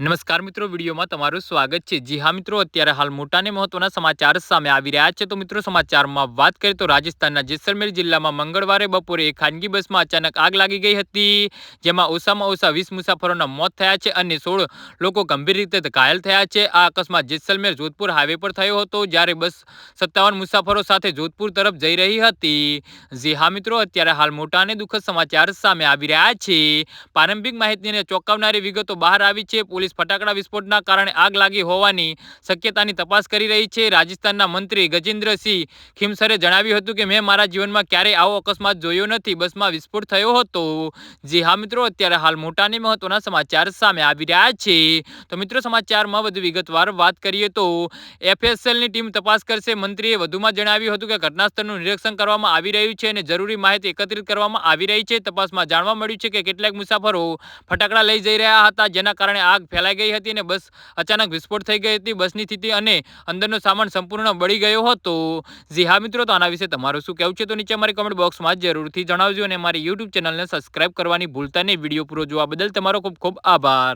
નમસ્કાર મિત્રો, વિડીયોમાં તમારું સ્વાગત છે. જી હા મિત્રો, અત્યારે હાલ મોટા અને મહત્વના સમાચાર સામે આવી રહ્યા છે. તો મિત્રો, સમાચારમાં વાત કરીએ તો રાજસ્થાનના જેસલમેર જિલ્લામાં મંગળવારે બપોરે એક ખાનગી બસમાં અચાનક આગ લાગી ગઈ હતી, જેમાં ઓછામાં ઓછા વીસ મુસાફરોના મોત થયા છે અને સોળ લોકો ગંભીર રીતે ઘાયલ થયા છે. આ અકસ્માત જેસલમેર જોધપુર હાઈવે પર થયો હતો, જ્યારે બસ સત્તાવન મુસાફરો સાથે જોધપુર તરફ જઈ રહી હતી. જી હા મિત્રો, અત્યારે હાલ મોટા અને દુઃખદ સમાચાર સામે આવી રહ્યા છે. પ્રારંભિક માહિતીને ચોંકાવનારી વિગતો બહાર આવી છે. પોલીસ ફટાકડા વિસ્ફોટના કારણે આગ લાગી હોવાની શક્યતાની તપાસ કરી રહી છે. રાજસ્થાનના મંત્રી ગજેન્દ્રસિંહ ખીમસરે જણાવ્યું હતું કે, મેં મારા જીવનમાં ક્યારેય આવો અકસ્માત જોયો નથી. બસમાં વિસ્ફોટ થયો હતો. જી હા, મિત્રો, અત્યારે હાલ મોટાની મહત્વના સમાચાર સામે આવી રહ્યા છે. તો મિત્રો, સમાચારમાં વધુ વિગતવાર વાત કરીએ તો, એફએસએલની ટીમ તપાસ કરશે. મંત્રીએ વધુમાં જણાવ્યું હતું કે ઘટનાસ્થળનું નિરીક્ષણ કરવામાં આવી રહ્યું છે અને જરૂરી માહિતી એકત્રિત કરવામાં આવી રહી છે. તપાસમાં જાણવા મળ્યું છે કે, કેટલાક મુસાફરો ફટાકડા લઈ જઈ રહ્યા હતા, જેના કારણે આગ ફેલાઈ ગઈ હતી અને બસ અચાનક વિસ્ફોટ થઈ ગઈ હતી બસની સ્થિતિ અને અંદરનો સામાન સંપૂર્ણ બળી ગયો હતો. જી હા મિત્રો, તો આના વિશે તમારું શું કહેવું છે? તો નીચે અમારી કમેન્ટ બોક્સમાં જરૂરથી જણાવજો અને મારી યુટ્યુબ ચેનલને સબસ્ક્રાઈબ કરવાની ભૂલતા નહીં. વીડિયો પૂરો જોવા બદલ તમારો ખૂબ ખૂબ આભાર.